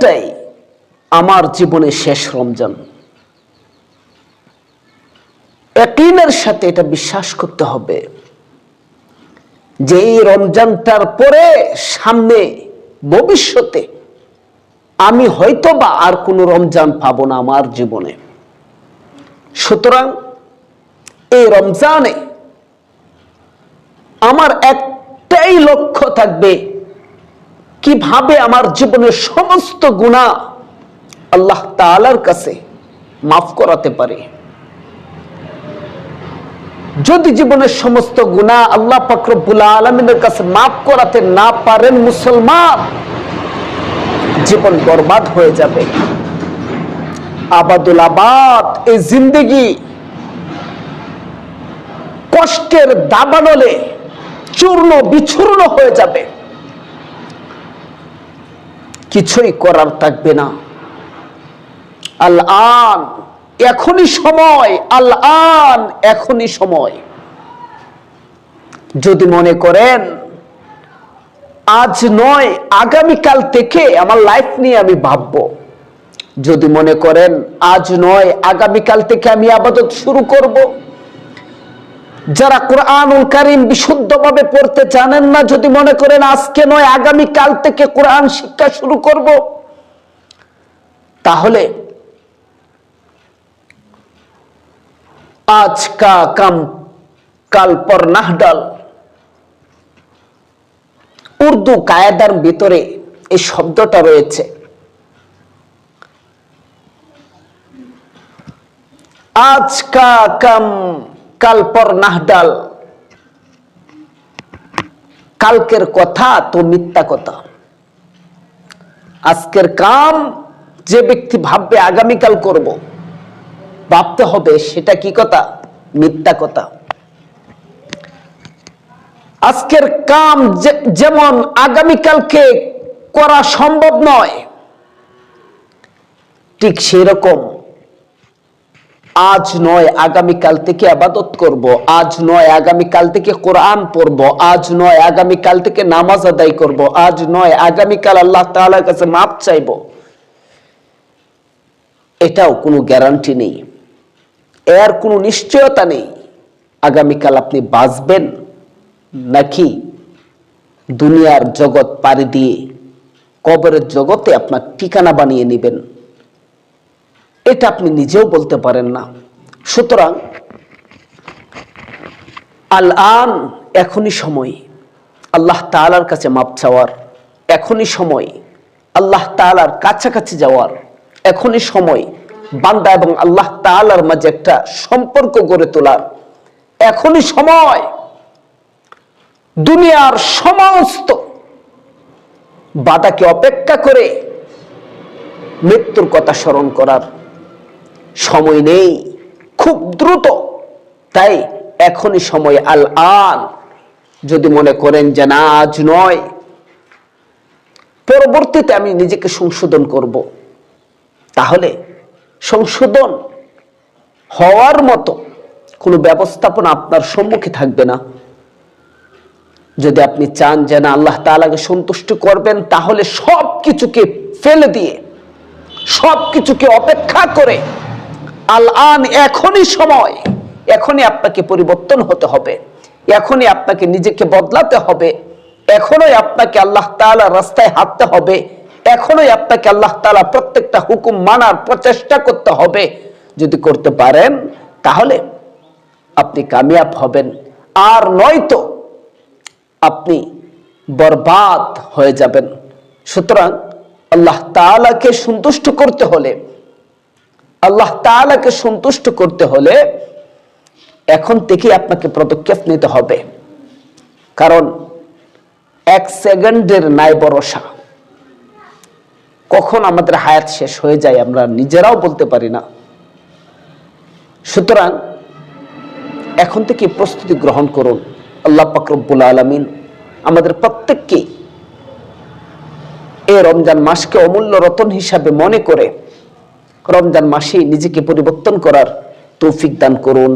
রমজানটাই আমার জীবনের শেষ রমজান। একদিনের সাথে এটা বিশ্বাস করতে হবে যে এই রমজানটার পরে সামনে ভবিষ্যতে আমি হয়তো বা আর কোনো রমজান পাবো না আমার জীবনে। সুতরাং এই রমজানে আমার একটাই লক্ষ্য থাকবে কীভাবে আমার জীবনের সমস্ত গুণা আল্লাহ তালার কাছে মাফ করাতে পারে? যদি জীবনের সমস্ত গুণা আল্লাহ ফকরবুল আলমিনের কাছে মাফ করাতে না পারেন মুসলমান, জীবন বরবাদ হয়ে যাবে। আবাদুল আবাদ, এই জিন্দগি কষ্টের দাবানলে চূর্ণ বিচূর্ণ হয়ে যাবে। কিছুই করার থাকবে না। আল আন এখনই সময় আল আন এখনই সময়। যদি মনে করেন, আজ নয়, আগামীকাল থেকে আমার লাইফ নিয়ে আমি ভাববো। যদি মনে করেন, আজ নয়, আগামীকাল থেকে আমি আবাদত শুরু করব। যারা কোরআনুল কারিম বিশুদ্ধভাবে পড়তে জানেন না, যদি মনে করেন আজকে নয় আগামীকাল থেকে কোরআন শিক্ষা শুরু করব, তাহলে আজ কা কাম, কাল পর নাহডাল উর্দু কায়দার ভিতরে এই শব্দটা রয়েছে। আজ কা কাম কাল পর নাহডাল কালকের কথা তো মিথ্যা কথা। আজকের কাম যে ব্যক্তি ভাববে আগামীকাল করব, ভাবতে হবে সেটা কি কথা? মিথ্যা কথা। আজকের কাম যেমন আগামীকালকে করা সম্ভব নয়, ঠিক সেরকম। আজ নয়, আগামীকাল থেকে আবাদত করব। আজ নয়, আগামীকাল থেকে কোরআন পড়ব। আজ নয়, আগামীকাল থেকে নামাজ আদায় করব। আজ নয়, আগামীকাল আল্লাহ তাআলার কাছে মাপ চাইব। এটাও কোনো গ্যারান্টি নেই। এর কোনো নিশ্চয়তা নেই। আগামীকাল আপনি বাঁচবেন নাকি দুনিয়ার জগৎ পাড়ি দিয়ে কবরের জগতে আপনার ঠিকানা বানিয়ে নেবেন? এটা আপনি নিজেও বলতে পারেন না। সুতরাং আল আন এখনই সময়। আল্লাহ তালার কাছে মাপ চাওয়ার। এখনই সময়। আল্লাহ তালার কাছাকাছি যাওয়ার। এখনই সময়। বান্দা এবং আল্লাহ তালার মাঝে একটা সম্পর্ক গড়ে তোলার। এখনই সময়। দুনিয়ার সমস্ত বাধাকে অপেক্ষা করে মৃত্যুর কথা স্মরণ করার। সময় নেই, খুব দ্রুত। তাই এখনই সময় আল আন যদি মনে করেন যে না, আজ নয়, পরবর্তীতে আমি নিজেকে সংশোধন করব। তাহলে সংশোধন হওয়ার মতো কোনো ব্যবস্থাপনা আপনার সম্মুখে থাকবে না। যদি আপনি চান যে না, আল্লাহ তালাকে সন্তুষ্ট করবেন, তাহলে সব কিছুকে ফেলে দিয়ে সব কিছুকে অপেক্ষা করে আল আন এখনই সময়। এখনই আপনাকে পরিবর্তন হতে হবে। এখনই আপনাকে নিজেকে বদলাতে হবে। এখনই আপনাকে আল্লাহ তালা রাস্তায় হাঁটতে হবে। এখনই আপনাকে আল্লাহ তালা প্রত্যেকটা হুকুম মানার প্রচেষ্টা করতে হবে। যদি করতে পারেন, তাহলে আপনি কামিয়াব হবেন। আর নয়তো আপনি বরবাদ হয়ে যাবেন। সুতরাং আল্লাহ তালাকে সন্তুষ্ট করতে হলে আল্লাহ তালাকে সন্তুষ্ট করতে হলে এখন থেকে আপনাকে পদক্ষেপ নিতে হবে। কারণ এক সেকেন্ডের নাই ভরসা। কখন আমাদের হায়াত শেষ হয়ে যায় আমরা নিজেরাও বলতে পারি না। সুতরাং এখন থেকে প্রস্তুতি গ্রহণ করুন। আল্লাহ পাকরবুল আলমিন আমাদের প্রত্যেককে এই রমজান মাসকে অমূল্য রতন হিসাবে মনে করে রমজান মাসে নিজেকে পরিবর্তন করার তৌফিক দান করুন।